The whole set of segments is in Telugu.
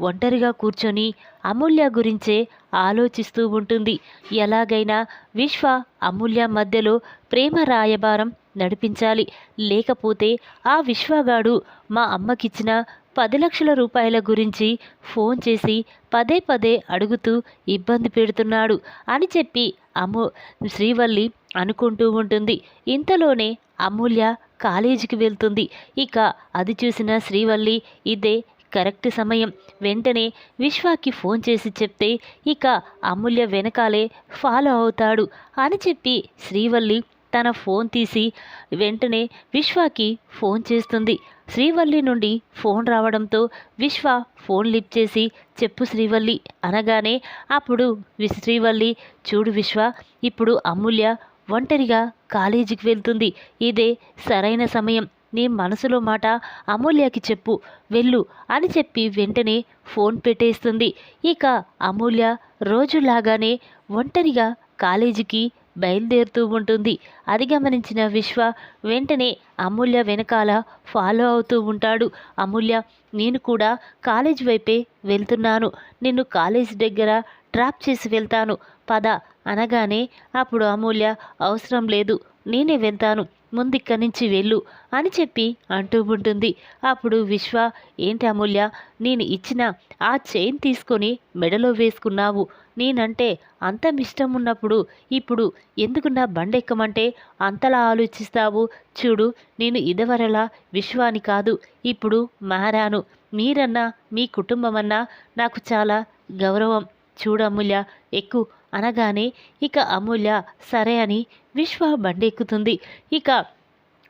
ఒంటరిగా కూర్చొని అమూల్య గురించే ఆలోచిస్తూ ఉంటుంది. ఎలాగైనా విశ్వ అమూల్య మధ్యలో ప్రేమ రాయబారం నడిపించాలి. లేకపోతే ఆ విశ్వగాడు మా అమ్మకిచ్చిన పది లక్షల రూపాయల గురించి ఫోన్ చేసి పదే పదే అడుగుతూ ఇబ్బంది పెడుతున్నాడు అని చెప్పి అమ్ము శ్రీవల్లి అనుకుంటూ ఉంటుంది. ఇంతలోనే అమూల్య కాలేజీకి వెళ్తుంది. ఇక అది చూసిన శ్రీవల్లి ఇదే కరెక్ట్ సమయం. వెంటనే విశ్వాకి ఫోన్ చేసి చెప్తే ఇక అమూల్య వెనకాలే ఫాలో అవుతాడు అని చెప్పి శ్రీవల్లి తన ఫోన్ తీసి వెంటనే విశ్వాకి ఫోన్ చేస్తుంది. శ్రీవల్లి నుండి ఫోన్ రావడంతో విశ్వ ఫోన్ లిఫ్ట్ చేసి చెప్పు శ్రీవల్లి అనగానే అప్పుడు వి- శ్రీవల్లి చూడు విశ్వ ఇప్పుడు అమూల్య ఒంటరిగా కాలేజీకి వెళ్తుంది. ఇదే సరైన సమయం. నీ మనసులో మాట అమూల్యకి చెప్పు. వెళ్ళు అని చెప్పి వెంటనే ఫోన్ పెట్టేస్తుంది. ఇక అమూల్య రోజులాగానే ఒంటరిగా కాలేజీకి బయలుదేరుతూ ఉంటుంది. అది గమనించిన విశ్వ వెంటనే అమూల్య వెనకాల ఫాలో అవుతూ ఉంటాడు. అమూల్య నేను కూడా కాలేజ్ వైపే వెళ్తున్నాను. నిన్ను కాలేజ్ దగ్గర డ్రాప్ చేసి వెళ్తాను. పద అనగానే అప్పుడు అమూల్య అవసరం లేదు నేనే వెళ్తాను. ముందు ఇక్కడి నుంచి వెళ్ళు అని చెప్పి అంటూ ఉంటుంది. అప్పుడు విశ్వ ఏంటి అమూల్య నేను ఇచ్చిన ఆ చైన్ తీసుకొని మెడలో వేసుకున్నావు. నేనంటే అంత ఇష్టం ఉన్నప్పుడు ఇప్పుడు ఎందుకు నా బండెక్కమంటే అంతలా ఆలోచిస్తావు? చూడు నేను ఇదివరలా విశ్వాని కాదు. ఇప్పుడు మారాను. మీరన్నా మీ కుటుంబమన్నా నాకు చాలా గౌరవం. చూడు అమూల్య ఎక్కు అనగానే ఇక అమూల్య సరే అని విశ్వ బండెక్కుతుంది. ఇక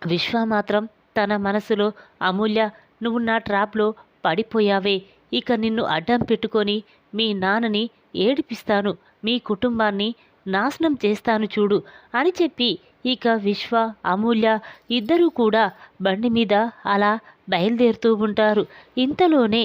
విశ్వ మాత్రం తన మనసులో అమూల్య నువ్వు నా ట్రాప్లో పడిపోయావే. ఇక నిన్ను అడ్డం పెట్టుకొని మీ నాన్నని ఏడిపిస్తాను. మీ కుటుంబాన్ని నాశనం చేస్తాను చూడు అని చెప్పి ఇక విశ్వ అమూల్య ఇద్దరూ కూడా బండి మీద అలా బయలుదేరుతూ ఉంటారు. ఇంతలోనే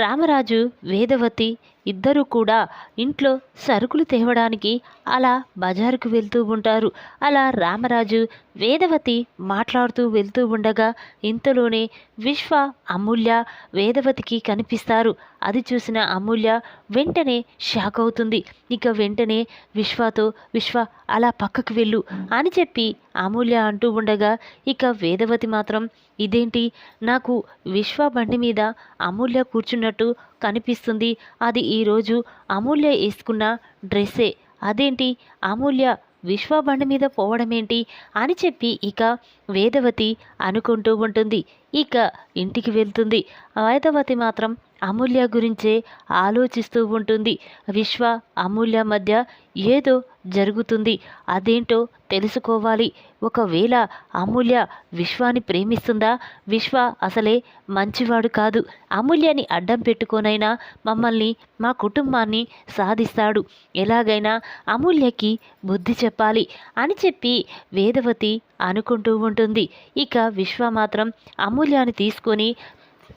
రామరాజు వేదవతి ఇద్దరూ కూడా ఇంట్లో సరుకులు తేవడానికి అలా బజారుకు వెళ్తూ ఉంటారు. అలా రామరాజు వేదవతి మాట్లాడుతూ వెళ్తూ ఉండగా ఇంతలోనే విశ్వ అమూల్య వేదవతికి కనిపిస్తారు. అది చూసిన అమూల్య వెంటనే షాక్ అవుతుంది. ఇక వెంటనే విశ్వతో విశ్వ అలా పక్కకు వెళ్ళు అని చెప్పి అమూల్య అంటూ ఉండగా ఇక వేదవతి మాత్రం ఇదేంటి? నాకు విశ్వ బండి మీద అమూల్య కూర్చున్నట్టు కనిపిస్తుంది. అది ఈరోజు అమూల్య వేసుకున్న డ్రెస్సే. అదేంటి? అమూల్య విశ్వ బండి మీద పోవడమేంటి? అని చెప్పి ఇక వేదవతి అనుకుంటూ ఉంటుంది. ఇక ఇంటికి వెళ్తుంది. వేదవతి మాత్రం అమూల్య గురించే ఆలోచిస్తూ ఉంటుంది. విశ్వ అమూల్య మధ్య ఏదో జరుగుతుంది. అదేంటో తెలుసుకోవాలి. ఒకవేళ అమూల్య విశ్వాన్ని ప్రేమిస్తుందా? విశ్వ అసలే మంచివాడు కాదు. అమూల్యని అడ్డం పెట్టుకోనైనా మమ్మల్ని మా కుటుంబాన్ని సాధిస్తాడు. ఎలాగైనా అమూల్యకి బుద్ధి చెప్పాలి అని చెప్పి వేదవతి అనుకుంటూ ఉంటుంది. ఇక విశ్వ మాత్రం అమూల్యాన్ని తీసుకొని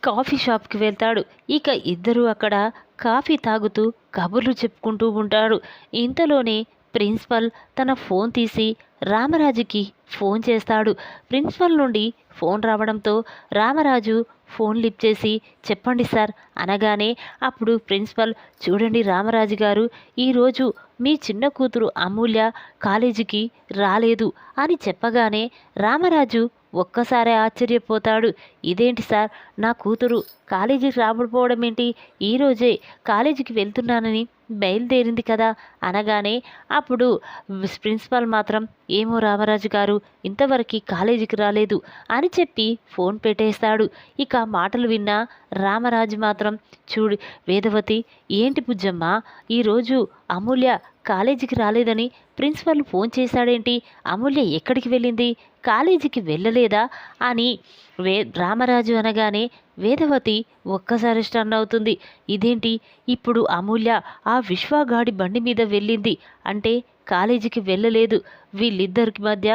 కాఫీ షాప్కి వెళ్తాడు. ఇక ఇద్దరు అక్కడ కాఫీ తాగుతూ కబుర్లు చెప్పుకుంటూ ఉంటాడు ఇంతలోనే ప్రిన్సిపల్ తన ఫోన్ తీసి రామరాజుకి ఫోన్ చేస్తాడు. ప్రిన్సిపల్ నుండి ఫోన్ రావడంతో రామరాజు ఫోన్ లిఫ్ట్ చేసి చెప్పండి సార్ అనగానే అప్పుడు ప్రిన్సిపల్ చూడండి రామరాజు గారు ఈరోజు మీ చిన్న కూతురు అమూల్య కాలేజీకి రాలేదు అని చెప్పగానే రామరాజు ఒక్కసారి ఆశ్చర్యపోతాడు. ఇదేంటి సార్? నా కూతురు కాలేజీకి రాకపోవడం ఏంటి ఈరోజే కాలేజీకి వెళ్తున్నానని బయలుదేరింది కదా అనగానే అప్పుడు ప్రిన్సిపాల్ మాత్రం ఏమో రామరాజు గారు ఇంతవరకు కాలేజీకి రాలేదు అని చెప్పి ఫోన్ పెట్టేస్తాడు. ఇక మాటలు విన్న రామరాజు మాత్రం చూడు వేదవతి ఏంటి బుజ్జమ్మ ఈరోజు అమూల్య కాలేజీకి రాలేదని ప్రిన్సిపల్ ఫోన్ చేశాడేంటి? అమూల్య ఎక్కడికి వెళ్ళింది? కాలేజీకి వెళ్ళలేదా? అని వే రామరాజు అనగానే వేదవతి ఒక్కసారి స్టన్ అవుతుంది. ఇదేంటి? ఇప్పుడు అమూల్య ఆ విశ్వగాడి బండి మీద వెళ్ళింది. అంటే కాలేజీకి వెళ్ళలేదు. వీళ్ళిద్దరికి మధ్య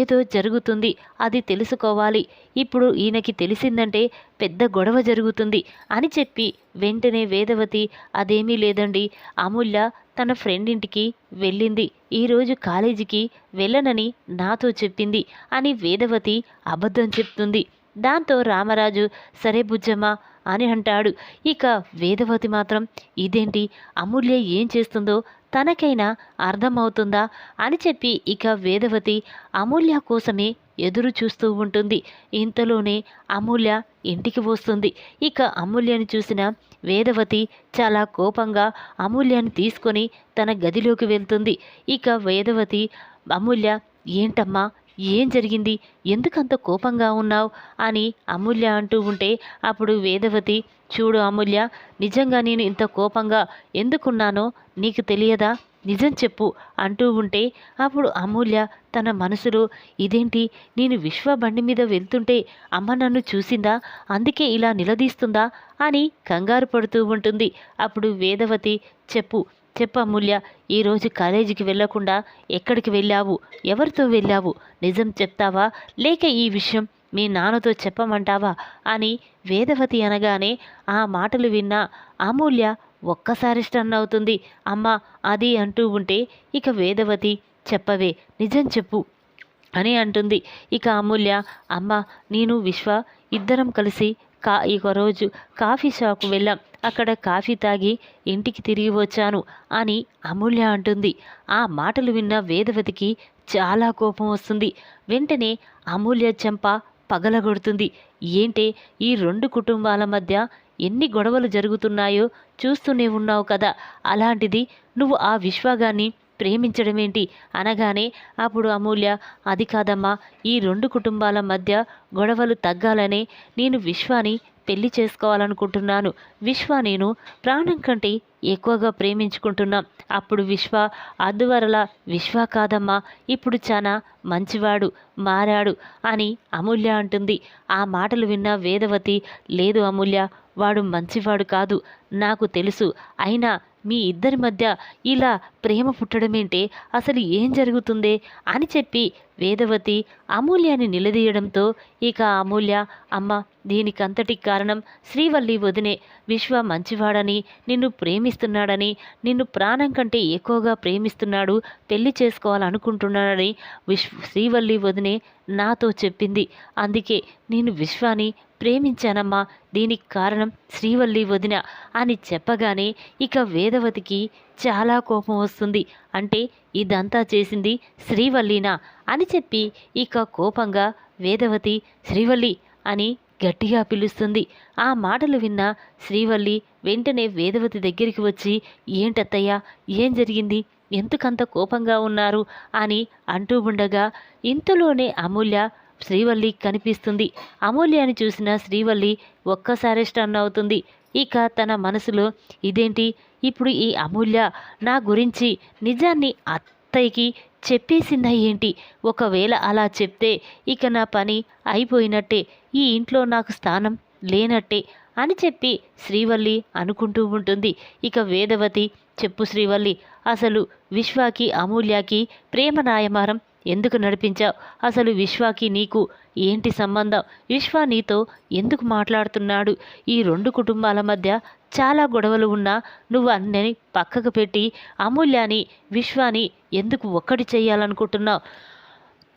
ఏదో జరుగుతుంది. అది తెలుసుకోవాలి. ఇప్పుడు ఈయనకి తెలిసిందంటే పెద్ద గొడవ జరుగుతుంది అని చెప్పి వెంటనే వేదవతి అదేమీ లేదండి. అమూల్య తన ఫ్రెండ్ ఇంటికి వెళ్ళింది ఈరోజు కాలేజీకి వెళ్ళనని నాతో చెప్పింది అని వేదవతి అబద్ధం చెప్తుంది. దాంతో రామరాజు సరే బుజ్జమ్మ అని అంటాడు. ఇక వేదవతి మాత్రం ఇదేంటి? అమూల్య ఏం చేస్తుందో తనకైనా అర్థమవుతుందా అని చెప్పి ఇక వేదవతి అమూల్య కోసమే ఎదురు చూస్తూ ఉంటుంది. ఇంతలోనే అమూల్య ఇంటికి వస్తుంది. ఇక అమూల్యను చూసిన వేదవతి చాలా కోపంగా అమూల్యాన్ని తీసుకొని తన గదిలోకి వెళ్తుంది. ఇక వేదవతి అమూల్య ఏంటమ్మా? ఏం జరిగింది? ఎందుకంత కోపంగా ఉన్నావు? అని అమూల్య అంటూ ఉంటే అప్పుడు వేదవతి చూడు అమూల్య నిజంగా నేను ఇంత కోపంగా ఎందుకున్నానో నీకు తెలియదా? నిజం చెప్పు అంటూ ఉంటే అప్పుడు అమూల్య తన మనసులో ఇదేంటి? నేను విశ్వ బండి మీద వెళ్తుంటే అమ్మ నన్ను చూసిందా? అందుకే ఇలా నిలదీస్తుందా? అని కంగారు పడుతూ ఉంటుంది. అప్పుడు వేదవతి చెప్పు చెప్పు అమూల్య ఈరోజు కాలేజీకి వెళ్ళకుండా ఎక్కడికి వెళ్ళావు? ఎవరితో వెళ్ళావు? నిజం చెప్తావా? లేక ఈ విషయం మీ నాన్నతో చెప్పమంటావా? అని వేదవతి అనగానే ఆ మాటలు విన్న అమూల్య ఒక్కసారి స్టన్ అవుతుంది. అమ్మ అది అంటూ ఉంటే ఇక వేదవతి చెప్పవే నిజం చెప్పు అని అంటుంది. ఇక అమూల్య అమ్మ నేను విశ్వ ఇద్దరం కలిసి కా ఇక రోజు కాఫీ షాప్కు వెళ్ళాం. అక్కడ కాఫీ తాగి ఇంటికి తిరిగి వచ్చాను అని అమూల్య అంటుంది. ఆ మాటలు విన్న వేదవతికి చాలా కోపం వస్తుంది. వెంటనే అమూల్య చెంప పగలగొడుతుంది. ఏంటే ఈ రెండు కుటుంబాల మధ్య ఎన్ని గొడవలు జరుగుతున్నాయో చూస్తూనే ఉన్నావు కదా. అలాంటిది నువ్వు ఆ విశ్వగాన్ని ప్రేమించడమేంటి అనగానే అప్పుడు అమూల్య అది కాదమ్మా ఈ రెండు కుటుంబాల మధ్య గొడవలు తగ్గాలనే నేను విశ్వాని పెళ్ళి చేసుకోవాలనుకుంటున్నాను. విశ్వ నేను ప్రాణం కంటే ఎక్కువగా ప్రేమించుకుంటున్నాం. అప్పుడు విశ్వ అద్దువరల విశ్వ కాదమ్మా ఇప్పుడు చాలా మంచివాడు మారాడు అని అమూల్య అంటుంది. ఆ మాటలు విన్న వేదవతి లేదు అమూల్య వాడు మంచివాడు కాదు నాకు తెలుసు. అయినా మీ ఇద్దరి మధ్య ఇలా ప్రేమ పుట్టడమేంటే అసలు ఏం జరుగుతుందే అని చెప్పి వేదవతి అమూల్యాన్ని నిలదీయడంతో ఇక అమూల్య అమ్మ దీనికంతటి కారణం శ్రీవల్లి వదినే విశ్వ మంచివాడని నిన్ను ప్రేమిస్తున్నాడని నిన్ను ప్రాణం కంటే ఎక్కువగా ప్రేమిస్తున్నాడు పెళ్ళి చేసుకోవాలనుకుంటున్నాడని విశ్వ శ్రీవల్లి వదినే నాతో చెప్పింది. అందుకే నేను విశ్వాని ప్రేమించానమ్మా. దీనికి కారణం శ్రీవల్లి వదిన అని చెప్పగానే ఇక వేదవతికి చాలా కోపం వస్తుంది. అంటే ఇదంతా చేసింది శ్రీవల్లినా అని చెప్పి ఇక కోపంగా వేదవతి శ్రీవల్లి అని గట్టిగా పిలుస్తుంది. ఆ మాటలు విన్న శ్రీవల్లి వెంటనే వేదవతి దగ్గరికి వచ్చి ఏంటత్తయ్యా? ఏం జరిగింది? ఎందుకంత కోపంగా ఉన్నారు అని అంటూ ఉండగా ఇంతలోనే అమూల్య శ్రీవల్లి కనిపిస్తుంది. అమూల్యాన్ని చూసిన శ్రీవల్లి ఒక్కసారి స్టన్ అవుతుంది. ఇక తన మనసులో ఇదేంటి? ఇప్పుడు ఈ అమూల్య నా గురించి నిజాన్ని అత్తయ్యకి చెప్పేసిందా ఏంటి? ఒకవేళ అలా చెప్తే ఇక నా పని అయిపోయినట్టే ఈ ఇంట్లో నాకు స్థానం లేనట్టే అని చెప్పి శ్రీవల్లి అనుకుంటూ ఉంటుంది. ఇక వేదవతి చెప్పు శ్రీవల్లి. అసలు విశ్వాకి అమూల్యకి ప్రేమ నాయమారం ఎందుకు నడిపించావు? అసలు విశ్వాకి నీకు ఏంటి సంబంధం? విశ్వ నీతో ఎందుకు మాట్లాడుతున్నాడు? ఈ రెండు కుటుంబాల మధ్య చాలా గొడవలు ఉన్నా నువ్వు అన్నని పక్కకు పెట్టి అమూల్యాని విశ్వాని ఎందుకు ఒక్కటి చేయాలనుకుంటున్నావు?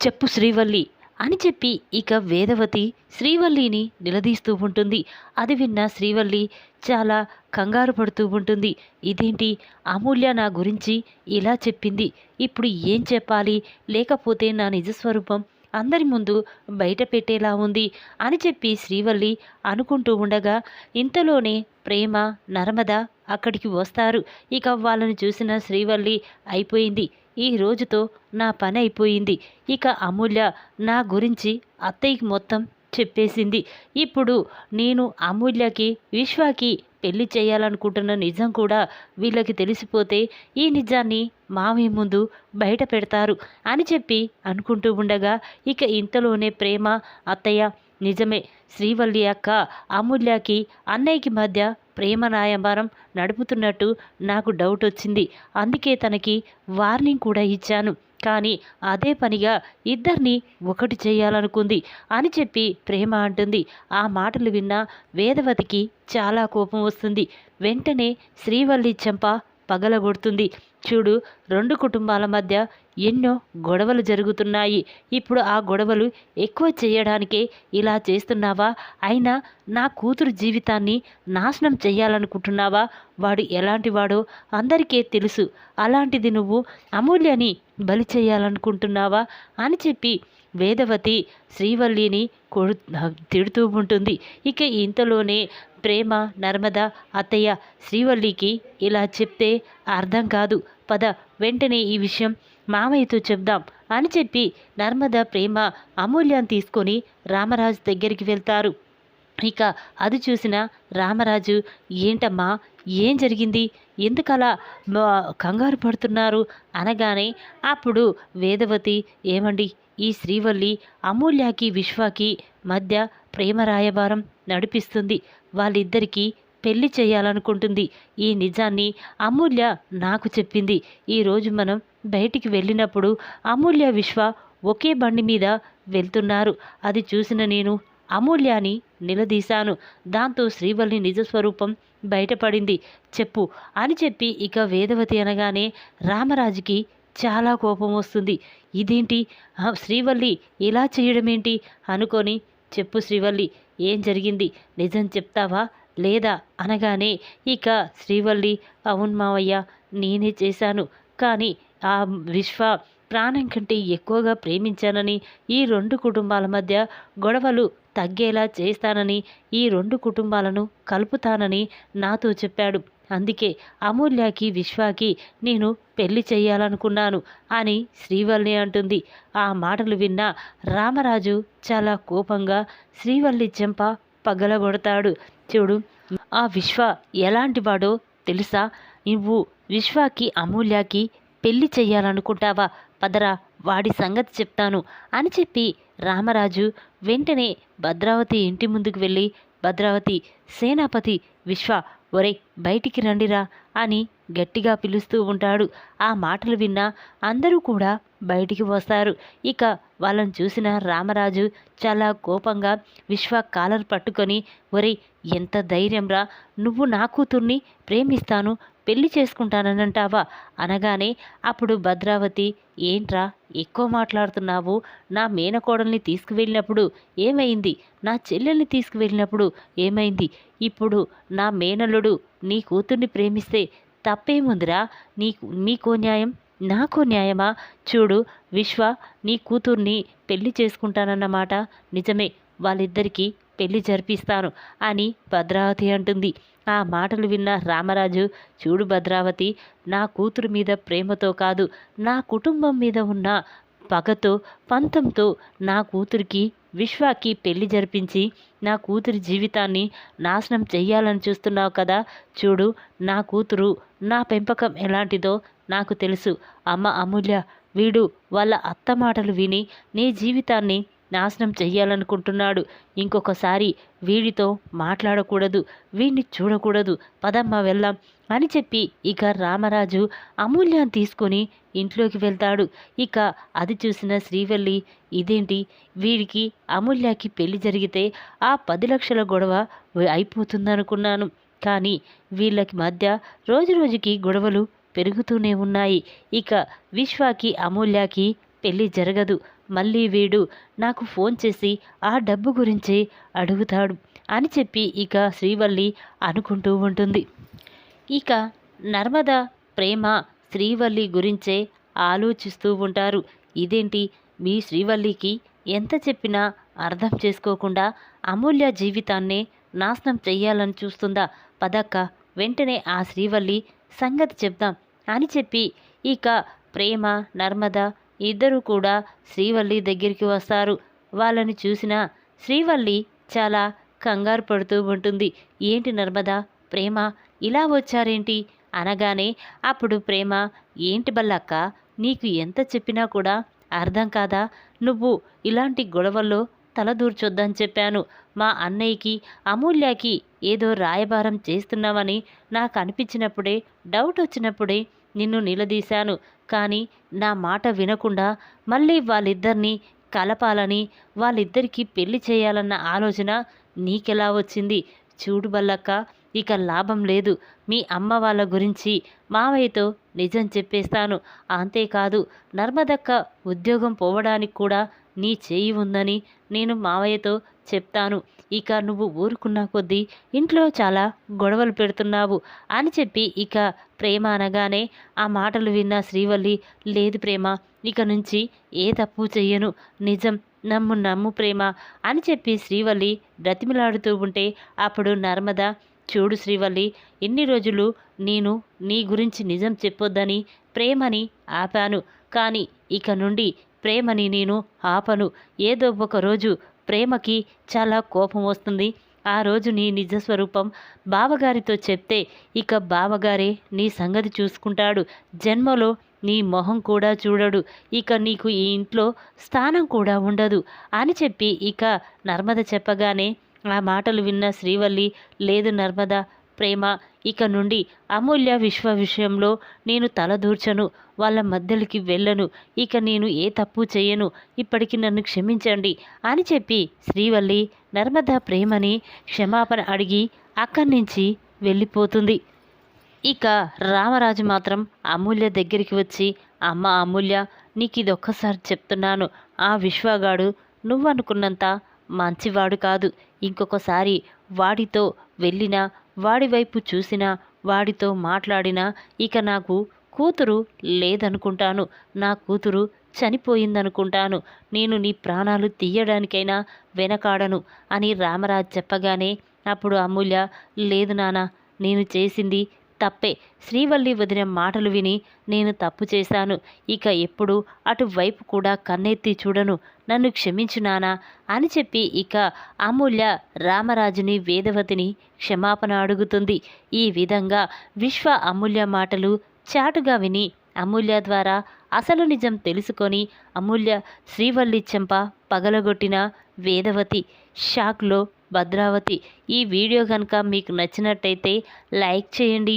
చెప్పు శ్రీవల్లి. అని చెప్పి ఇక వేదవతి శ్రీవల్లిని నిలదీస్తూ ఉంటుంది. అది విన్న శ్రీవల్లి చాలా కంగారు పడుతూ ఉంటుంది. ఇదేంటి? అమూల్య నా గురించి ఇలా చెప్పింది. ఇప్పుడు ఏం చెప్పాలి? లేకపోతే నా నిజస్వరూపం అందరి ముందు బయట పెట్టేలా ఉంది అని చెప్పి శ్రీవల్లి అనుకుంటూ ఉండగా ఇంతలోనే ప్రేమ నర్మద అక్కడికి వస్తారు. ఇక వాళ్ళని చూసిన శ్రీవల్లి అయిపోయింది. ఈ రోజుతో నా పని అయిపోయింది. ఇక అమూల్య నా గురించి అత్తయ్యకి మొత్తం చెప్పేసింది. ఇప్పుడు నేను అమూల్యకి విశ్వాకి పెళ్ళి చేయాలనుకుంటున్న నిజం కూడా వీళ్ళకి తెలిసిపోతే ఈ నిజాన్ని మామయ్య ముందు బయట పెడతారు అని చెప్పి అనుకుంటూ ఉండగా ఇక ఇంతలోనే ప్రేమ అత్తయ్య నిజమే. శ్రీవల్లి అక్క అమూల్యకి అన్నయ్యకి మధ్య ప్రేమ నాయబారం నడుపుతున్నట్టు నాకు డౌట్ వచ్చింది. అందుకే తనకి వార్నింగ్ కూడా ఇచ్చాను. కానీ అదే పనిగా ఇద్దరిని ఒకటి చేయాలనుకుంది అని చెప్పి ప్రేమ అంటుంది. ఆ మాటలు విన్న వేదవతికి చాలా కోపం వస్తుంది. వెంటనే శ్రీవల్లి చెంప పగలగొడుతుంది. చూడు రెండు కుటుంబాల మధ్య ఎన్నో గొడవలు జరుగుతున్నాయి. ఇప్పుడు ఆ గొడవలు ఎక్కువ చేయడానికే ఇలా చేస్తున్నావా? అయినా నా కూతురు జీవితాన్ని నాశనం చేయాలనుకుంటున్నావా? వాడు ఎలాంటి వాడో అందరికీ తెలుసు. అలాంటిది నువ్వు అమూల్యని బలి చేయాలనుకుంటున్నావా? అని చెప్పి వేదవతి శ్రీవల్లిని కొడు తిడుతూ ఉంటుంది. ఇక ఇంతలోనే ప్రేమ నర్మద అత్తయ్య శ్రీవల్లికి ఇలా చెప్తే అర్థం కాదు. పద వెంటనే ఈ విషయం మామయ్యతో చెప్దాం అని చెప్పి నర్మద ప్రేమ అమూల్యాన్ని తీసుకొని రామరాజు దగ్గరికి వెళ్తారు. ఇక అది చూసిన రామరాజు ఏంటమ్మా ఏం జరిగింది? ఎందుకలా కంగారు పడుతున్నారు? అనగానే అప్పుడు వేదవతి ఏమండి ఈ శ్రీవల్లి అమూల్యకి విశ్వకి మధ్య ప్రేమ రాయబారం నడిపిస్తుంది. వాళ్ళిద్దరికీ పెళ్ళి చేయాలనుకుంటుంది. ఈ నిజాన్ని అమూల్య నాకు చెప్పింది. ఈరోజు మనం బయటికి వెళ్ళినప్పుడు అమూల్య విశ్వ ఒకే బండి మీద వెళ్తున్నారు. అది చూసిన నేను అమూల్యాని నిలదీశాను. దాంతో శ్రీవల్లి నిజస్వరూపం బయటపడింది. చెప్పు అని చెప్పి ఇక వేదవతి అనగానే రామరాజుకి చాలా కోపం వస్తుంది. ఇదేంటి? శ్రీవల్లి ఇలా చేయడమేంటి? అనుకొని చెప్పు శ్రీవల్లి ఏం జరిగింది? నిజం చెప్తావా లేదా? అనగానే ఇక శ్రీవల్లి అవును మావయ్య నేనే చేశాను. కానీ ఆ విశ్వ ప్రాణం కంటే ఎక్కువగా ప్రేమించానని ఈ రెండు కుటుంబాల మధ్య గొడవలు తగ్గేలా చేస్తానని ఈ రెండు కుటుంబాలను కలుపుతానని నాతో చెప్పాడు. అందుకే అమూల్యకి విశ్వాకి నేను పెళ్ళి చేయాలనుకున్నాను అని శ్రీవల్లి అంటుంది. ఆ మాటలు విన్న రామరాజు చాలా కోపంగా శ్రీవల్లి చెంప పగలగొడతాడు. చూడు ఆ విశ్వ ఎలాంటి వాడో తెలుసా? నువ్వు విశ్వాకి అమూల్యకి పెళ్ళి చెయ్యాలనుకుంటావా? పదరా వాడి సంగతి చెప్తాను అని చెప్పి రామరాజు వెంటనే భద్రావతి ఇంటి ముందుకు వెళ్ళి భద్రావతి సేనాపతి విశ్వ ఒరే బయటికి రండిరా అని గట్టిగా పిలుస్తూ ఉంటాడు. ఆ మాటలు విన్న అందరూ కూడా బయటికి వస్తారు. ఇక వాళ్ళని చూసిన రామరాజు చాలా కోపంగా విశ్వ కాలర్ పట్టుకొని ఒరే ఎంత ధైర్యంరా నువ్వు నా కూతుర్ని ప్రేమిస్తాను పెళ్ళి చేసుకుంటానంటావా అనగానే అప్పుడు భద్రావతి ఏంట్రా ఎక్కువ మాట్లాడుతున్నావు? నా మేనకోడల్ని తీసుకువెళ్ళినప్పుడు ఏమైంది? నా చెల్లెల్ని తీసుకువెళ్ళినప్పుడు ఏమైంది? ఇప్పుడు నా మేనల్లుడు నీ కూతుర్ని ప్రేమిస్తే తప్పేముందిరా? నీకు మీకో న్యాయం నాకో న్యాయమా? చూడు విశ్వ నీ కూతుర్ని పెళ్ళి చేసుకుంటానన్నమాట. నిజమే వాళ్ళిద్దరికీ పెళ్ళి జరిపిస్తాను అని భద్రావతి అంటుంది. ఆ మాటలు విన్న రామరాజు చూడు భద్రావతి నా కూతురు మీద ప్రేమతో కాదు నా కుటుంబం మీద ఉన్న పగతో పంతంతో నా కూతురికి విశ్వాకి పెళ్ళి జరిపించి నా కూతురి జీవితాన్ని నాశనం చెయ్యాలని చూస్తున్నావు కదా చూడు నా కూతురు నా పెంపకం ఎలాంటిదో నాకు తెలుసు. అమ్మ అమూల్య వీడు వాళ్ళ అత్త మాటలు విని నీ జీవితాన్ని నాశనం చెయ్యాలనుకుంటున్నాడు. ఇంకొకసారి వీడితో మాట్లాడకూడదు వీడిని చూడకూడదు. పదమ్మ వెళ్ళాం అని చెప్పి ఇక రామరాజు అమూల్యాన్ని తీసుకొని ఇంట్లోకి వెళ్తాడు. ఇక అది చూసిన శ్రీవల్లి ఇదేంటి? వీడికి అమూల్యకి పెళ్ళి జరిగితే ఆ పది లక్షల గొడవ అయిపోతుందనుకున్నాను. కానీ వీళ్ళకి మధ్య రోజు రోజుకి గొడవలు పెరుగుతూనే ఉన్నాయి. ఇక విశ్వాకి అమూల్యకి పెళ్ళి జరగదు. మళ్ళీ వీడు నాకు ఫోన్ చేసి ఆ డబ్బు గురించే అడుగుతాడు అని చెప్పి ఇక శ్రీవల్లి అనుకుంటూ ఉంటుంది. ఇక నర్మద ప్రేమ శ్రీవల్లి గురించే ఆలోచిస్తూ ఉంటారు. ఇదేంటి? మీ శ్రీవల్లికి ఎంత చెప్పినా అర్థం చేసుకోకుండా అమూల్య జీవితాన్నే నాశనం చెయ్యాలని చూస్తుందా? పదక్క వెంటనే ఆ శ్రీవల్లి సంగతి చెప్దాం అని చెప్పి ఇక ప్రేమ నర్మద ఇద్దరు కూడా శ్రీవల్లి దగ్గరికి వస్తారు. వాళ్ళని చూసిన శ్రీవల్లి చాలా కంగారు పడుతూ ఉంటుంది. ఏంటి నర్మద ప్రేమ ఇలా వచ్చారేంటి? అనగానే అప్పుడు ప్రేమ ఏంటి బల్లక్క నీకు ఎంత చెప్పినా కూడా అర్థం కాదా? నువ్వు ఇలాంటి గొడవల్లో తల దూర్చొద్దని చెప్పాను. మా అన్నయ్యకి అమూల్యకి ఏదో రాయబారం చేస్తున్నామని నాకు అనిపించినప్పుడే డౌట్ వచ్చినప్పుడే నిన్ను నిలదీశాను. కానీ నా మాట వినకుండా మళ్ళీ వాళ్ళిద్దరినీ కలపాలని వాళ్ళిద్దరికీ పెళ్ళి చేయాలన్న ఆలోచన నీకెలా వచ్చింది? చూడు బల్లక్క ఇక లాభం లేదు. మీ అమ్మ వాళ్ళ గురించి మావయ్యతో నిజం చెప్పేస్తాను. అంతేకాదు నర్మదక్క ఉద్యోగం పోవడానికి కూడా నీ చేయి ఉందని నేను మావయ్యతో చెప్తాను. ఇక నువ్వు ఊరుకున్న కొద్దీ ఇంట్లో చాలా గొడవలు పెడుతున్నావు అని చెప్పి ఇక ప్రేమ అనగానే ఆ మాటలు విన్న శ్రీవల్లి లేదు ప్రేమ ఇక నుంచి ఏ తప్పు చెయ్యను నిజం నమ్ము నమ్ము ప్రేమ అని చెప్పి శ్రీవల్లి బ్రతిమిలాడుతూ ఉంటే అప్పుడు నర్మద చూడు శ్రీవల్లి ఎన్ని రోజులు నేను నీ గురించి నిజం చెప్పొద్దని ప్రేమని ఆపాను. కానీ ఇక నుండి ప్రేమని నేను ఆపను. ఏదో ఒక రోజు ప్రేమకి చాలా కోపం వస్తుంది. ఆ రోజు నీ నిజ స్వరూపం బావగారితో చెప్తే ఇక బావగారే నీ సంగతి చూసుకుంటాడు. జన్మలో నీ మొహం కూడా చూడడు. ఇక నీకు ఈ ఇంట్లో స్థానం కూడా ఉండదు అని చెప్పి ఇక నర్మద చెప్పగానే ఆ మాటలు విన్న శ్రీవల్లి లేదు నర్మద ప్రేమ ఇక నుండి అమూల్య విశ్వ విషయంలో నేను తలదూర్చను వాళ్ళ మధ్యలోకి వెళ్ళను. ఇక నేను ఏ తప్పు చేయను ఇప్పటికి నన్ను క్షమించండి అని చెప్పి శ్రీవల్లి నర్మద ప్రేమని క్షమాపణ అడిగి అక్కడి నుంచి వెళ్ళిపోతుంది. ఇక రామరాజు మాత్రం అమూల్య దగ్గరికి వచ్చి అమ్మ అమూల్య నీకు ఇది ఒక్కసారి చెప్తున్నాను. ఆ విశ్వగాడు నువ్వనుకున్నంత మంచివాడు కాదు. ఇంకొకసారి వాడితో వెళ్ళినా వాడి వైపు చూసినా వాడితో మాట్లాడినా ఇక నాకు కూతురు లేదనుకుంటాను. నా కూతురు చనిపోయిందనుకుంటాను. నేను నీ ప్రాణాలు తీయడానికైనా వెనకాడను అని రామరాజ్ చెప్పగానే అప్పుడు అమూల్య లేదు నాన్న నేను చేసింది తప్పే. శ్రీవల్లి వదిన మాటలు విని నేను తప్పు చేశాను. ఇక ఎప్పుడు అటువైపు కూడా కన్నెత్తి చూడను. నన్ను క్షమించునానా అని చెప్పి ఇక అమూల్య రామరాజుని వేదవతిని క్షమాపణ అడుగుతుంది. ఈ విధంగా విశ్వ అమూల్య మాటలు చాటుగా విని అమూల్య ద్వారా అసలు నిజం తెలుసుకొని అమూల్య శ్రీవల్లి చెంప పగలగొట్టిన వేదవతి షాక్లో భద్రావతి. ఈ వీడియో కనుక మీకు నచ్చినట్టయితే లైక్ చేయండి.